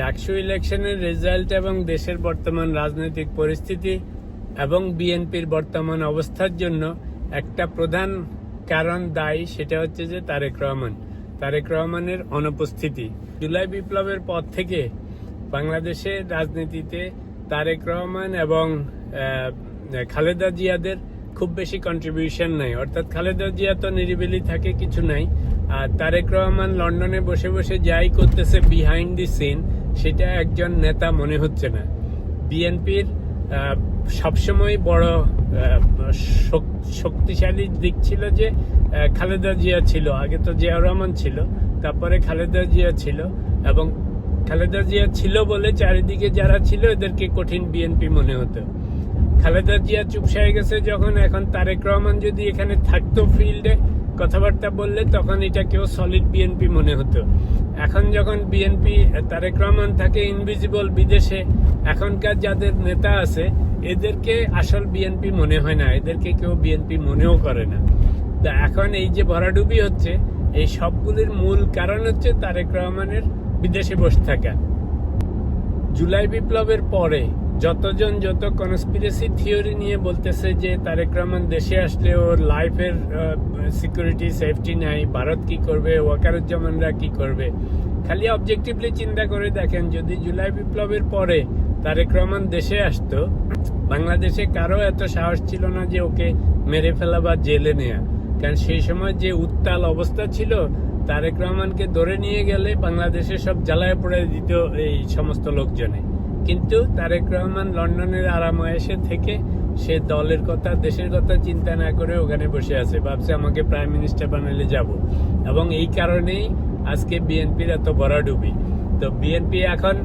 ডাকসু ইলেকশনের রেজাল্ট এবং দেশের বর্তমান রাজনৈতিক পরিস্থিতি এবং বিএনপির বর্তমান অবস্থার জন্য একটা প্রধান কারণ দায়ী সেটা হচ্ছে যে তারেক রহমান। তারেক রহমানের অনুপস্থিতি। জুলাই বিপ্লবের পর থেকে বাংলাদেশের রাজনীতিতে তারেক রহমান এবং খালেদা জিয়াদের খুব বেশি কন্ট্রিবিউশন নাই। অর্থাৎ খালেদা জিয়া তো নিরিবিলি থাকে, কিছু নাই। আর তারেক রহমান লন্ডনে বসে বসে যাই করতেছে বিহাইন্ড দি সিন সেটা একজন নেতা মনে হচ্ছে না। বিএনপির সবসময় বড় শক্তিশালী দিক ছিল যে খালেদা জিয়া ছিল, আগে তো জিয়াউর রহমান ছিল, তারপরে খালেদা জিয়া ছিল এবং খালেদা জিয়া ছিল বলে চারিদিকে যারা ছিল এদেরকে কঠিন বিএনপি মনে হতো। খালেদা জিয়া চুপসায় গেছে যখন এখন তারেক রহমান যদি এখানে থাকতো ফিল্ডে কথাবার্তা বললে তখন এটা কেউ সলিড বিএনপি মনে হতো। এখন যখন বিএনপি তারেক রহমান থাকে ইনভিজিবল বিদেশে, এখনকার যাদের নেতা আছে, এদেরকে আসল বিএনপি মনে হয় না, এদেরকে কেউ বিএনপি মনেও করে না। তা এখন এই যে ভরাডুবি হচ্ছে, এই সবগুলির মূল কারণ হচ্ছে তারেক রহমানের বিদেশে বসে থাকা। জুলাই বিপ্লবের পরে যতজন যত কনস্পিরেসি থিওরি নিয়ে বলতেছে যে তারেক রহমান দেশে আসলে ওর লাইফের সিকিউরিটি সেফটি নাই, ভারত কি করবে, ওয়াকারুজ্জামানরা কি করবে? খালি অবজেক্টিভলি চিন্তা করে দেখেন, যদি জুলাই বিপ্লবের পরে তারেক রহমান দেশে আসতো, বাংলাদেশে কারও এত সাহস ছিল না যে ওকে মেরে ফেলা বা জেলে নেয়া। কারণ সেই সময় যে উত্তাল অবস্থা ছিল, তারেক রহমানকে ধরে নিয়ে গেলে বাংলাদেশে সব জ্বালায় পড়ে দিত এই সমস্ত লোকজনে। কিন্তু তারেক রহমান লন্ডনের আরামায়েশে থেকে সে দলের কথা, দেশের কথা চিন্তা না করে ওখানে বসে আছে। ভাবছে আমাকে প্রাইম মিনিস্টার বানালে যাব। এবং এই কারণেই আজকে বিএনপির এত ডুবি তো বিএনপি এখন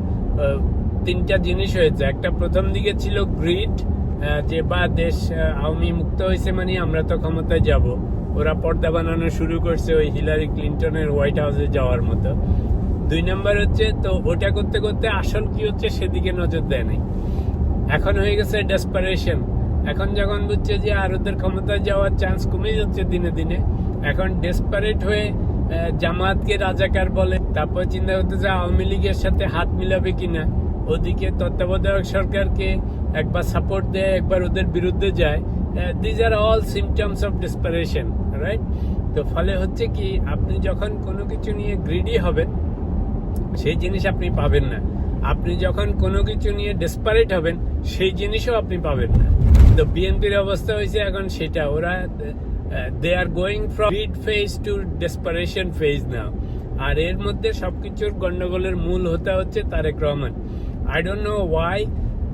তিনটা জিনিস হয়েছে। একটা প্রথম দিকে ছিল গ্রিড যে বা দেশ আওয়ামী মুক্ত হয়েছে মানে আমরা তো ক্ষমতায় যাব। ওরা পর্দা বানানো শুরু করছে ওই হিলারি ক্লিন্টনের হোয়াইট হাউসে যাওয়ার মতো। দুই নাম্বার হচ্ছে, তো ওটা করতে করতে আসল কি হচ্ছে সেদিকে নজর দেয় নাই। এখন হয়ে গেছে ডেসপারেশন এখন যখন বুঝছে যে আর ওদের ক্ষমতায় যাওয়ার চান্স কমে যাচ্ছে দিনে দিনে, এখন ডেসপারেট হয়ে জামাতকে রাজাকার বলে, তারপর চিন্তা করতেছে আওয়ামী লীগের সাথে হাত মিলাবে কিনা। ওদিকে তত্ত্বাবধায়ক সরকারকে একবার সাপোর্ট দেয়, একবার ওদের বিরুদ্ধে যায়। These are all symptoms of desperation right তো ফলে হচ্ছে কি, আপনি যখন কোনো কিছু নিয়ে গ্রিডি হবেন সেই জিনিস আপনি পাবেন না। আপনি যখন কোনো কিছু নিয়ে ডেসপারেট হবেন, সেই জিনিসও আপনি পাবেন না। তো বিএনপির অবস্থা হয়েছে এখন সেটা। ওরা they are going from heat phase to desperation phase now আর এর মধ্যে সব কিছুর গণ্ডগোলের মূল হতে হচ্ছে Tarek Rahman. I don't know why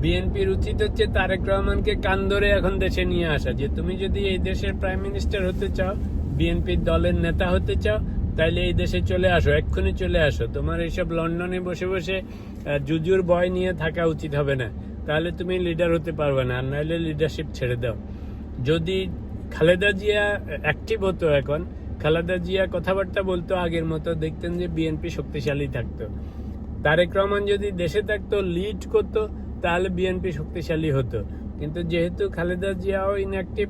বিএনপির উচিত হচ্ছে তারেক রহমানকে কান ধরে এখন দেশে নিয়ে আসা। যে তুমি যদি এই দেশের প্রাইম মিনিস্টার হতে চাও বিএনপির দলের নেতা হতে চাও তাইলে এই দেশে চলে আসো, এক্ষুনি চলে আসো। তোমার এইসব লন্ডনে বসে বসে জুজুর বয় নিয়ে থাকা উচিত হবে না। তাহলে তুমি লিডার হতে পারবে না, আর নাহলে লিডারশিপ ছেড়ে দাও। যদি খালেদা জিয়া অ্যাক্টিভ হতো এখন, খালেদা জিয়া কথাবার্তা বলতো আগের মতো, দেখতেন যে বিএনপি শক্তিশালী থাকতো। তারেক রহমান যদি দেশে থাকতো লিড করতো, তাহলে বিএনপি শক্তিশালী হতো। কিন্তু যেহেতু খালেদা জিয়াও ইনঅ্যাক্টিভ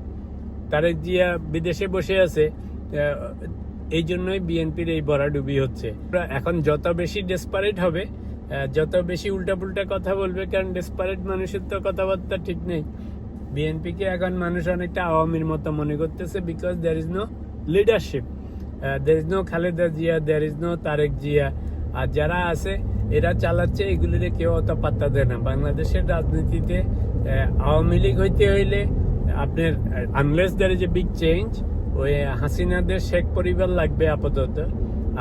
তারেক জিয়া বিদেশে বসে আছে এই জন্যই বিএনপির এই বরাডুবি হচ্ছে। এখন যত বেশি ডেসপারেট হবে যত বেশি উল্টাপুল্টা কথা বলবে, কারণ ডেসপারেট মানুষের তো কথাবার্তা ঠিক নেই। বিএনপিকে এখন মানুষ অনেকটা আওয়ামীর মতো মনে করতেছে because there is no leadership there is no Khaleda Zia there is no Tarek Zia. আর যারা আছে, এরা চালাচ্ছে এগুলিরে কেউ অত পাত্তা দেয় না। বাংলাদেশের রাজনীতিতে আওয়ামী লীগ হইতে হইলে আপনার unless there is a big change ওই হাসিনাদের শেখ পরিবার লাগবে আপাতত।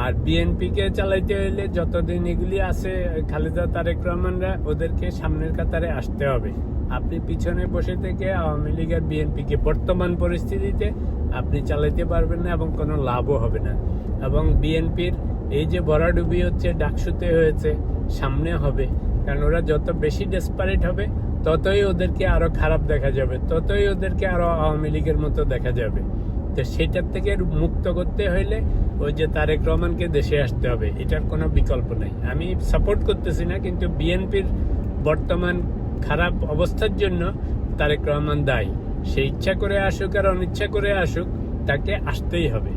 আর বিএনপি কে চালাইতে হইলে যতদিন এগুলি আছে, খালেদা তারেক রহমানরা ওদেরকে সামনের কাতারে আসতে হবে। আপনি পিছনে বসে থেকে আওয়ামী লীগ আর বিএনপি কে বর্তমান পরিস্থিতিতে আপনি চালাইতে পারবেন না এবং কোনো লাভও হবে না। এবং বিএনপির এই যে ভরাডুবি হচ্ছে, ডাকসুতে হয়েছে, সামনে হবে। কারণ ওরা যত বেশি ডেসপারেট হবে, ততই ওদেরকে আরও খারাপ দেখা যাবে, ততই ওদেরকে আরও আওয়ামী লীগের মতো দেখা যাবে। তো সেটার থেকে মুক্ত করতে হইলে ওই যে তারেক রহমানকে দেশে আসতে হবে, এটার কোনো বিকল্প নাই। আমি সাপোর্ট করতেছি না, কিন্তু বিএনপির বর্তমান খারাপ অবস্থার জন্য তারেক রহমান দায়ী। সে ইচ্ছা করে আসুক আর অনিচ্ছা করে আসুক, তাকে আসতেই হবে।